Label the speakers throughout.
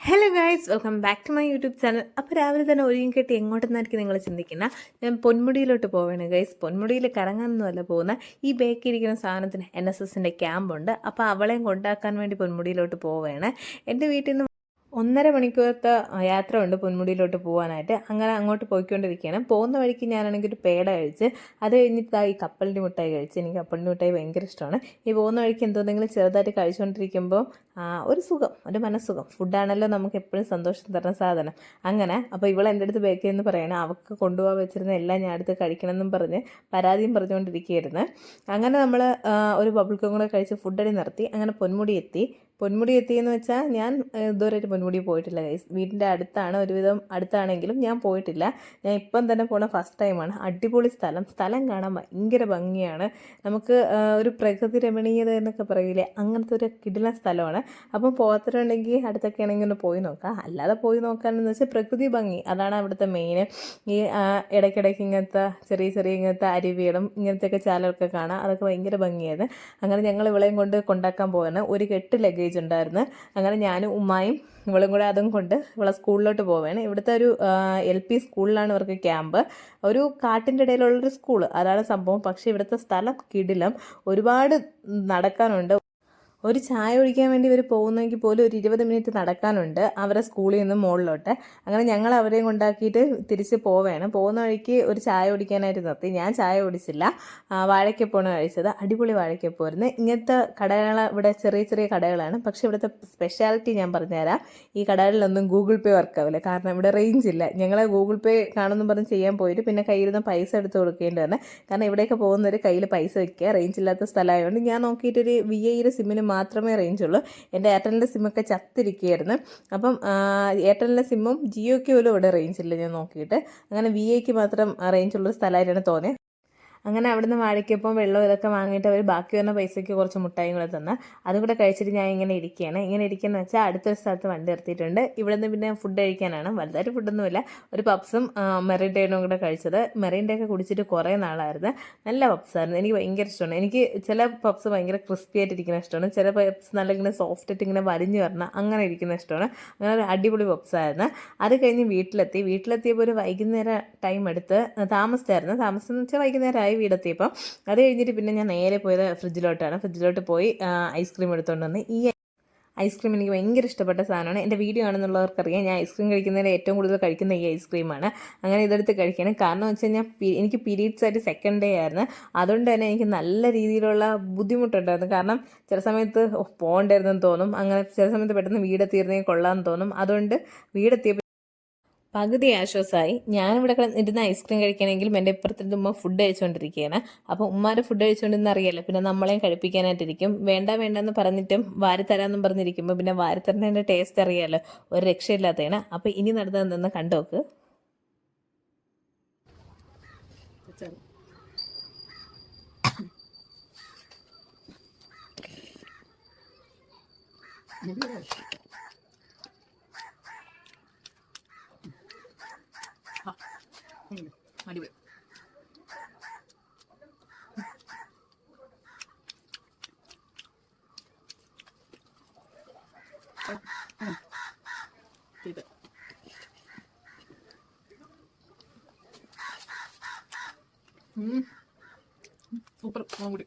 Speaker 1: Hello guys welcome back to my YouTube channel അപ്പോൾ രാവിലെ തന്നെ ഒരുങ്ങി കെട്ടി എങ്ങോട്ടെന്നായിരിക്കും നിങ്ങൾ ചിന്തിക്കുന്ന? ഞാൻ പൊന്മുടിയിലോട്ട് പോവുകയാണ് ഗൈസ് പൊന്മുടിയിൽ കറങ്ങാനൊന്നുമല്ല പോകുന്ന. ഈ ബേക്കിരിക്കുന്ന സാധനത്തിന് എൻ എസ് എസിന്റെ ക്യാമ്പുണ്ട് അപ്പോൾ അവളെയും കൊണ്ടാക്കാൻ വേണ്ടി പൊന്മുടിയിലോട്ട് പോവുകയാണ് എന്റെ വീട്ടിൽ നിന്ന് ഒന്നര മണിക്കൂറത്തെ യാത്ര ഉണ്ട് പൊന്മുടിയിലോട്ട് പോകാനായിട്ട് അങ്ങനെ അങ്ങോട്ട് പോയിക്കൊണ്ടിരിക്കുകയാണ്. പോകുന്ന വഴിക്ക് ഞാനാണെങ്കിൽ ഒരു പേട കഴിച്ച് അത് കഴിഞ്ഞിട്ട് ഈ കപ്പലിന്റെ മിഠായി കഴിച്ച് എനിക്ക് കപ്പലിന്റെ മിഠായി ഭയങ്കര ഇഷ്ടമാണ്. ഈ പോകുന്ന വഴിക്ക് എന്തോന്നെങ്കിലും ചെറുതായിട്ട് കഴിച്ചുകൊണ്ടിരിക്കുമ്പോൾ ഒരു സുഖം ഒരു മനസ്സുഖം. ഫുഡാണല്ലോ നമുക്ക് എപ്പോഴും സന്തോഷം തരുന്ന സാധനം. അങ്ങനെ അപ്പോൾ ഇവൾ എന്റെ അടുത്ത് ബേക്ക് എന്ന് പറയണം അവൾക്ക് കൊണ്ടുപോകാൻ വെച്ചിരുന്ന എല്ലാം ഞാൻ അടുത്ത് കഴിക്കണം എന്നും പറഞ്ഞ് പരാതിയും പറഞ്ഞുകൊണ്ടിരിക്കുകയായിരുന്നു. അങ്ങനെ നമ്മൾ ഒരു ബബിൾക്കും കൂടെ കഴിച്ച് ഫുഡടി നിർത്തി. അങ്ങനെ പൊന്മുടി എത്തി. പൊന്മുടി എത്തിയെന്ന് വെച്ചാൽ ഞാൻ ഇതുവരെയായിട്ട് പൊന്മുടി പോയിട്ടില്ല. ഗൈസ് വീടിന്റെ അടുത്താണ് ഒരുവിധം അടുത്താണെങ്കിലും ഞാൻ പോയിട്ടില്ല. ഞാൻ ഇപ്പം തന്നെ പോണ ഫസ്റ്റ് ടൈമാണ് അടിപൊളി സ്ഥലം. സ്ഥലം കാണാൻ ഭയങ്കര ഭംഗിയാണ്. നമുക്ക് ഒരു പ്രകൃതി രമണീയത എന്നൊക്കെ പറയില്ലേ അങ്ങനത്തെ ഒരു കിടിലൻ സ്ഥലമാണ്. അപ്പം പോകത്തിട്ടുണ്ടെങ്കിൽ അടുത്തൊക്കെ ആണെങ്കിൽ ഒന്ന് പോയി നോക്കാം. അല്ലാതെ പോയി നോക്കാനെന്ന് വെച്ചാൽ പ്രകൃതി ഭംഗി. അതാണ് അവിടുത്തെ മെയിൻ ഈ ഇടയ്ക്കിടയ്ക്ക് ഇങ്ങനത്തെ ചെറിയ ചെറിയ ഇങ്ങനത്തെ അരുവികളും ഇങ്ങനത്തെയൊക്കെ ചാലൊക്കെ കാണാം. അതൊക്കെ ഭയങ്കര ഭംഗിയായിരുന്നു അങ്ങനെ ഞങ്ങൾ ഇവിളെയും കൊണ്ട് കൊണ്ടാക്കാൻ പോകുന്നത് ഒരു കെട്ട് ലഗേജ് ഉണ്ടായിരുന്നു. അങ്ങനെ ഞാനും ഉമ്മായും ഇവളും കൂടെ അതും കൊണ്ട് ഇവളെ സ്കൂളിലോട്ട് പോവുകയാണ്. ഇവിടുത്തെ ഒരു എൽ പി സ്കൂളിലാണ് ഇവർക്ക് ക്യാമ്പ്. ഒരു കാട്ടിന്റെ ഇടയിലുള്ളൊരു സ്കൂൾ അതാണ് സംഭവം. പക്ഷേ ഇവിടുത്തെ സ്ഥലം കിടിലം. ഒരുപാട് നടക്കാനുണ്ട്. ഒരു ചായ കുടിക്കാൻ വേണ്ടി ഇവർ പോകുന്നെങ്കിൽ പോലും ഒരു ഇരുപത് മിനിറ്റ് നടക്കാനുണ്ട്. അവരെ സ്കൂളിൽ നിന്ന് മുകളിലോട്ട് അങ്ങനെ ഞങ്ങൾ അവരെയും കൊണ്ടാക്കിയിട്ട് തിരിച്ച് പോവുകയാണ്. പോകുന്ന വഴിക്ക് ഒരു ചായ കുടിക്കാനായിട്ട് നിർത്തി. ഞാൻ ചായ കുടിച്ചില്ല. ആ, വാഴയ്ക്കപ്പമാണ് കഴിച്ചത്. അടിപൊളി വാഴയ്ക്കപ്പോയിരുന്നു ഇങ്ങനത്തെ കടകൾ ഇവിടെ ചെറിയ ചെറിയ കടകളാണ്. പക്ഷേ ഇവിടുത്തെ സ്പെഷ്യാലിറ്റി ഞാൻ പറഞ്ഞുതരാം. ഈ കടകളിലൊന്നും ഗൂഗിൾ പേ വർക്കാവില്ല കാരണം ഇവിടെ റേഞ്ച് ഇല്ല. ഞങ്ങൾ ഗൂഗിൾ പേ കാണുമെന്ന് പറഞ്ഞ് ചെയ്യാൻ പോയിട്ട് പിന്നെ കയ്യിൽ പൈസ എടുത്ത് കൊടുക്കേണ്ടി വന്നെ. കാരണം ഇവിടെയൊക്കെ പോകുന്നവർ കയ്യിൽ പൈസ വയ്ക്കുക റേഞ്ച് ഇല്ലാത്ത സ്ഥലമായതുകൊണ്ട് ഞാൻ നോക്കിയിട്ടൊരു വി ഐയുടെ സിമ്മിന് മാത്രമേ റേഞ്ച് ഉള്ളൂ. എന്റെ എയർടെലിന്റെ സിമ്മൊക്കെ ചത്തിരിക്കുകയായിരുന്നു. അപ്പം എയർടെലിന്റെ സിമ്മും ജിയോയ്ക്ക് പോലും ഇവിടെ റേഞ്ച് ഇല്ല ഞാൻ നോക്കിയിട്ട്. അങ്ങനെ വി ഐക്ക് മാത്രം റേഞ്ച് ഉള്ള സ്ഥലമായിട്ടാണ് തോന്നിയത്. അങ്ങനെ അവിടുന്ന് വാഴയ്ക്കപ്പം വെള്ളം ഇതൊക്കെ വാങ്ങിയിട്ട് അവർ ബാക്കി വരുന്ന പൈസയ്ക്ക് കുറച്ച് മുട്ടായും കൂടെ തന്ന്. അതും കൂടെ കഴിച്ചിട്ട് ഞാൻ ഇങ്ങനെ ഇരിക്കുകയാണ് ഇങ്ങനെ ഇരിക്കുന്ന വെച്ചാൽ അടുത്തൊരു സ്ഥലത്ത് വണ്ടി നിർത്തിയിട്ടുണ്ട്. ഇവിടെ നിന്ന് പിന്നെ ഫുഡ് കഴിക്കാനാണ്. വലുതായിട്ട് ഫുഡൊന്നുമില്ല ഒരു പപ്സും മെറിൻഡേനും കൂടെ കഴിച്ചത്. മെറിൻഡയൊക്കെ കുടിച്ചിട്ട് കുറേ നാളായിരുന്നു. നല്ല പപ്സായിരുന്നു എനിക്ക് ഭയങ്കര ഇഷ്ടമാണ്. എനിക്ക് ചില പപ്സ് ഭയങ്കര ക്രിസ്പി ആയിട്ട് ഇരിക്കുന്ന ഇഷ്ടമാണ്. ചില പപ്സ് നല്ല ഇങ്ങനെ സോഫ്റ്റ് ആയിട്ട് ഇങ്ങനെ വലിഞ്ഞു വരണം അങ്ങനെ ഇരിക്കുന്ന ഇഷ്ടമാണ്. അങ്ങനെ ഒരു അടിപൊളി പപ്സായിരുന്നു അത് കഴിഞ്ഞ് വീട്ടിലെത്തി. വീട്ടിലെത്തിയപ്പോൾ ഒരു വൈകുന്നേരം ടൈം എടുത്ത് താമസിച്ചായിരുന്നു. താമസം എന്ന് വെച്ചാൽ വൈകുന്നേരമായി വീടെത്തിയപ്പോൾ അത് കഴിഞ്ഞിട്ട് പിന്നെ ഞാൻ നേരെ പോയത് ഫ്രിഡ്ജിലോട്ടാണ്. ഫ്രിഡ്ജിലോട്ട് പോയി ഐസ്ക്രീം എടുത്തുകൊണ്ട് വന്ന്. ഈ ഐസ്ക്രീം എനിക്ക് ഭയങ്കര ഇഷ്ടപ്പെട്ട സാധനമാണ്. എന്റെ വീഡിയോ ആണെന്നുള്ളവർക്കറിയാം. ഞാൻ ഐസ്ക്രീം കഴിക്കുന്നതിൽ ഏറ്റവും കൂടുതൽ കഴിക്കുന്ന ഈ ഐസ്ക്രീമാണ് അങ്ങനെ ഇതെടുത്ത് കഴിക്കണം. കാരണം വെച്ച് കഴിഞ്ഞാൽ എനിക്ക് പീരീഡ്സ് ആയിട്ട് സെക്കൻഡ് ഡേ ആയിരുന്നു. അതുകൊണ്ട് തന്നെ എനിക്ക് നല്ല രീതിയിലുള്ള ബുദ്ധിമുട്ടുണ്ടായിരുന്നു. കാരണം ചില സമയത്ത് പോകണ്ടായിരുന്നെന്ന് തോന്നും. അങ്ങനെ ചില സമയത്ത് പെട്ടെന്ന് വീടെത്തിയിരുന്നെങ്കിൽ കൊള്ളാമെന്ന് തോന്നും. അതുകൊണ്ട് വീടെത്തിയപ്പോൾ പകുതി ആശ്വാസമായി ഞാനിവിടെ ഇരുന്ന് ഐസ്ക്രീം കഴിക്കണമെങ്കിലും എന്റെ ഇപ്പുറത്തിരുന്ന് ഉമ്മ ഫുഡ് കഴിച്ചുകൊണ്ടിരിക്കുകയാണ് അപ്പോൾ ഉമ്മാരെ ഫുഡ് കഴിച്ചുകൊണ്ടിരുന്ന അറിയാലോ പിന്നെ നമ്മളെയും കഴിപ്പിക്കാനായിട്ടിരിക്കും വേണ്ട വേണ്ടെന്ന് പറഞ്ഞിട്ടും വാരി തരാമെന്നും പറഞ്ഞിരിക്കുമ്പോൾ പിന്നെ വാരി തരുന്നതിന്റെ ടേസ്റ്റ് അറിയാലോ ഒരു രക്ഷയില്ലാത്തതാണ് അപ്പോൾ ഇനി നടന്നതെന്ന് കണ്ടോക്ക്
Speaker 2: അടിപൊളി ഇത് സൂപ്പർ. കൂടി.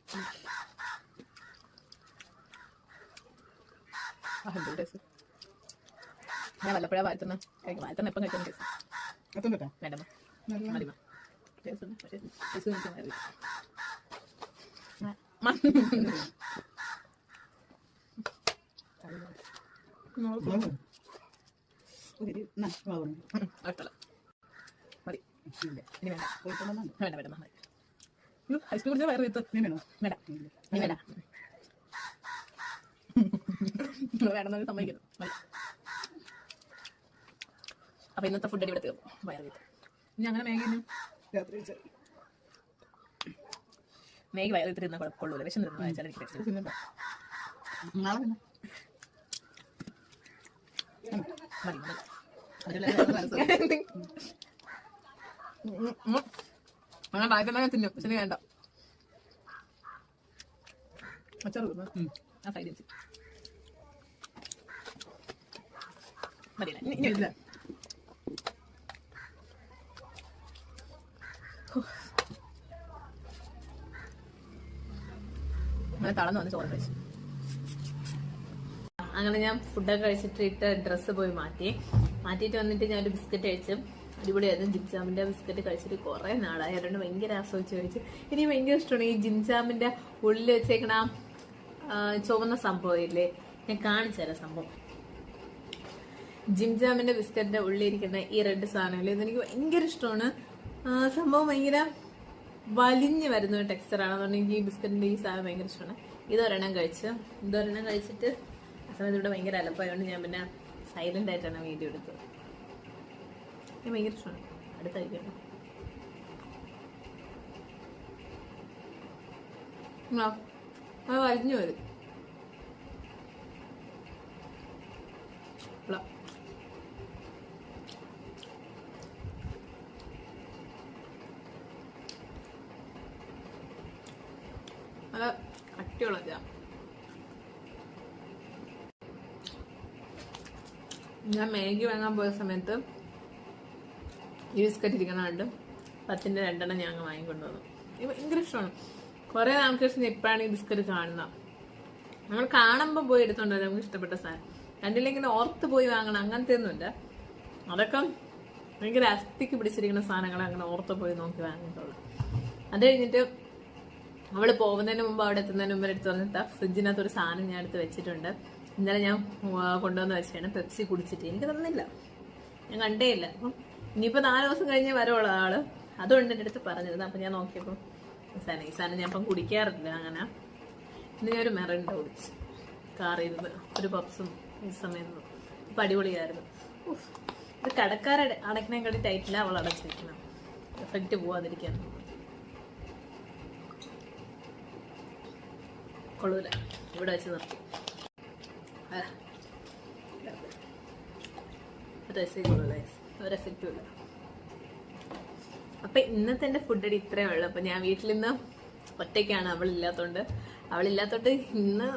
Speaker 2: ഞാൻ വല്ലപ്പോഴാ വാഴ്ത്തുന്ന? വാഴ്ത്തുന്ന എപ്പം കഴിക്കാൻ ടേസ്റ്റ് വേണ്ട മതി. മതി. ഇനി വേണ്ട. വേണ്ട വേണ്ട മതി. ഐസ്ക്രീം കുടിച്ചാൽ വയറ് വീത്ത് വേണ്ട. നീ വേണ്ട. വേണമെന്ന് സമ്മതിക്കുന്നു. മതി അപ്പൊ ഇന്നത്തെ ഫുഡ് ഇവിടെ തീർന്നു. വയറ് വീത്ത് ഇനി അങ്ങനെ മേഘിനും മാഗി വയറ് വീത്ത് ഇരുന്നാൽ കുഴപ്പമുള്ളൂ വിഷം വായിച്ചാൽ എനിക്ക് മതി മതി. അങ്ങനെ വായിക്കുന്ന തിന്നു പക്ഷെ വേണ്ട അച്ചാർ ആ സൈഡ് വെച്ച് മതിയില്ല? ഇനി- ഇനി
Speaker 3: ഇല്ല.
Speaker 2: അങ്ങനെ തളർന്നു വന്ന് ചോറ് കഴിച്ചു.
Speaker 1: അങ്ങനെ ഞാൻ ഫുഡൊക്കെ കഴിച്ചിട്ട് ഇട്ട് ഡ്രസ്സ് പോയി മാറ്റി. മാറ്റിയിട്ട് വന്നിട്ട് ഞാൻ ഒരു ബിസ്ക്കറ്റ് കഴിച്ചു. അടിപൊളിയായിരുന്നു. ജിംജാമിന്റെ ബിസ്ക്കറ്റ് കഴിച്ചിട്ട് കുറേ നാളായി. അതുകൊണ്ട് ഭയങ്കര ആസ്വദിച്ച് കഴിച്ചു. എനിക്ക് ഭയങ്കര ഇഷ്ടമാണ് ഈ ജിംജാമിന്റെ ഉള്ളിൽ വെച്ചേക്കണ ചുവന്ന സംഭവം ഇല്ലേ? ഞാൻ കാണിച്ചു തരാം സംഭവം. ജിംജാമിന്റെ ബിസ്ക്കറ്റിന്റെ ഉള്ളിലിരിക്കുന്ന ഈ റെഡ് സാധനങ്ങൾ ഇതെനിക്ക് ഭയങ്കര ഇഷ്ടമാണ്. സംഭവം ഭയങ്കര വലിഞ്ഞു വരുന്ന ഒരു ടെക്സ്ചറാണ് അതുകൊണ്ട് എനിക്ക് ഈ ബിസ്ക്കറ്റിന്റെ ഈ സാധനം ഭയങ്കര ഇഷ്ടമാണ്. ഇതൊരെണ്ണം കഴിച്ച് ഇതൊരെണ്ണം കഴിച്ചിട്ട് ആ സമയത്ത് ഇവിടെ ഭയങ്കര അലപ്പായതുകൊണ്ട് ഞാൻ പിന്നെ സൈലന്റ് ആയിട്ടാണ് വീഡിയോ എടുത്തത്. ഭയങ്കര ഇഷ്ടമാണ് അടുത്തായിരിക്കണം ആ അത് വരും. നല്ല കട്ടിയുള്ള ഞാൻ മാഗി വാങ്ങാൻ പോയ സമയത്ത് ഈ ബിസ്ക്കറ്റ് ഇരിക്കണുണ്ട് പത്തിന്റെ രണ്ടെണ്ണം ഞങ്ങൾ വാങ്ങിക്കൊണ്ട് വന്നു ഭയങ്കര ഇഷ്ടമാണ്. കുറെ നാൾക്ക് ശേഷം ഇപ്പോഴാണ് ഈ ബിസ്ക്കറ്റ് കാണുന്നത്. നമ്മൾ കാണുമ്പോൾ പോയി എടുത്തോണ്ട് വരാം. നമുക്ക് ഇഷ്ടപ്പെട്ട സാധനം. കണ്ടില്ലെങ്കിൽ ഓർത്ത് പോയി വാങ്ങണം. അങ്ങനത്തെ ഒന്നുമില്ല അതൊക്കെ ഭയങ്കര അസ്ഥിക്ക് പിടിച്ചിരിക്കുന്ന സാധനങ്ങൾ അങ്ങനെ ഓർത്ത് പോയി നോക്കി വാങ്ങിയിട്ടുള്ളൂ അത് കഴിഞ്ഞിട്ട് അവൾ പോകുന്നതിന് മുമ്പ് അവിടെ എത്തുന്നതിന് മുമ്പ് എടുത്ത് വന്നിട്ട് ഫ്രിഡ്ജിനകത്ത് ഒരു സാധനം ഞാൻ എടുത്ത് വെച്ചിട്ടുണ്ട്. ഇന്നലെ ഞാൻ കൊണ്ടുവന്ന് വെച്ചാണ് പെപ്സി കുടിച്ചിട്ട്. എനിക്ക് തന്നില്ല. ഞാൻ കണ്ടേ ഇല്ല അപ്പം ഇനിയിപ്പോ നാല് ദിവസം കഴിഞ്ഞേ വരുള്ളൂ ആൾ അതുകൊണ്ട് എന്റെ അടുത്ത് പറഞ്ഞിരുന്നു അപ്പൊ ഞാൻ നോക്കിയപ്പോ സാനി ഈ ഞാൻ ഇപ്പം കുടിക്കാറില്ല അങ്ങനെ ഇന്ന് ഞാൻ ഒരു മെറണ്ട കുടിച്ചു കാറിയിരുന്ന് ഒരു പപ്സും ഈ സമയത്ത് ഇപ്പൊ അടിപൊളിയായിരുന്നു. ഇത് അടയ്ക്കണേ അടയ്ക്കണേക്കാട്ടി ടൈറ്റില്ല അവൾ അടച്ചിരിക്കണം എഫക്റ്റ് പോവാതിരിക്കാൻ കൊള്ളൂല ഇവിടെ വെച്ച് നിർത്തി രസമേ കൊള്ളൂല ഒരു എഫക്റ്റും ഇല്ല അപ്പൊ ഇന്നത്തെ എന്റെ ഫുഡ് അടി ഇത്രേ ഉള്ളു. അപ്പൊ ഞാൻ വീട്ടിൽ നിന്ന് ഒറ്റയ്ക്കാണ് അവളില്ലാത്തോണ്ട്. അവളില്ലാത്തോണ്ട് ഇന്ന്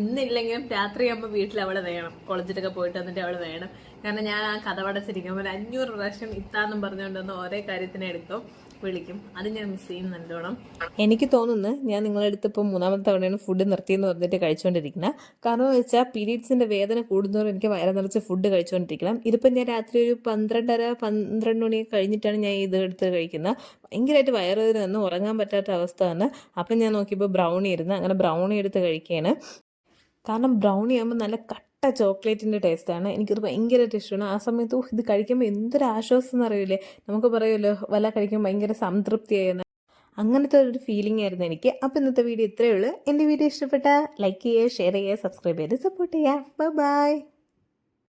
Speaker 1: ഇന്നില്ലെങ്കിലും രാത്രി ആകുമ്പോൾ വീട്ടിൽ അവളെ വേണം. കോളേജിലൊക്കെ പോയിട്ട് വന്നിട്ട് അവളെ വേണം. കാരണം ഞാൻ ആ കഥ പടച്ചിരിക്കുമ്പോൾ ഒരു അഞ്ഞൂറ് പ്രാവശ്യം ഇത്താന്നും പറഞ്ഞുകൊണ്ട് വന്ന് ഓരോ കാര്യത്തിനെ എടുക്കും. വിളിക്കും. അത് ഞാൻ മിസ് ചെയ്യും എനിക്ക് തോന്നുന്നു ഞാൻ നിങ്ങളുടെ അടുത്ത് ഇപ്പോൾ മൂന്നാമത്തെ തവണയാണ് ഫുഡ് നിർത്തിയെന്ന് പറഞ്ഞിട്ട് കഴിച്ചുകൊണ്ടിരിക്കുന്നത് കാരണം എന്ന് വെച്ചാൽ പീരീഡ്സിന്റെ വേദന കൂടുന്നതോടെ എനിക്ക് വയറ നിറച്ച് ഫുഡ് കഴിച്ചുകൊണ്ടിരിക്കണം ഇതിപ്പോൾ ഞാൻ രാത്രി ഒരു പന്ത്രണ്ടര പന്ത്രണ്ട് മണിയൊക്കെ കഴിഞ്ഞിട്ടാണ് ഞാൻ ഇത് എടുത്ത് കഴിക്കുന്നത് ഭയങ്കരമായിട്ട് വയറുവേദന ഒന്നും ഉറങ്ങാൻ പറ്റാത്ത അവസ്ഥയാണ് അപ്പം ഞാൻ നോക്കിയപ്പോൾ ബ്രൗണി ഇരുന്ന് അങ്ങനെ ബ്രൗണി എടുത്ത് കഴിക്കുകയാണ് കാരണം ബ്രൗണി ആകുമ്പോൾ നല്ല കട്ട ചോക്ലേറ്റിന്റെ ടേസ്റ്റാണ്. എനിക്കത് ഭയങ്കരമായിട്ട് ഇഷ്ടമാണ്. ആ സമയത്ത് ഇത് കഴിക്കുമ്പോൾ എന്തൊരു ആശ്വാസം എന്നറിയില്ലേ നമുക്ക് പറയുമല്ലോ വല കഴിക്കുമ്പോൾ ഭയങ്കര സംതൃപ്തിയായിരുന്നു. അങ്ങനത്തെ ഒരു ഫീലിംഗ് ആയിരുന്നു എനിക്ക്. അപ്പോൾ ഇന്നത്തെ വീഡിയോ ഇത്രയേ ഉള്ളൂ. എന്റെ വീഡിയോ ഇഷ്ടപ്പെട്ടാൽ ലൈക്ക് ചെയ്യുക ഷെയർ ചെയ്യുക സബ്സ്ക്രൈബ് ചെയ്ത് സപ്പോർട്ട് ചെയ്യുക. Bye bye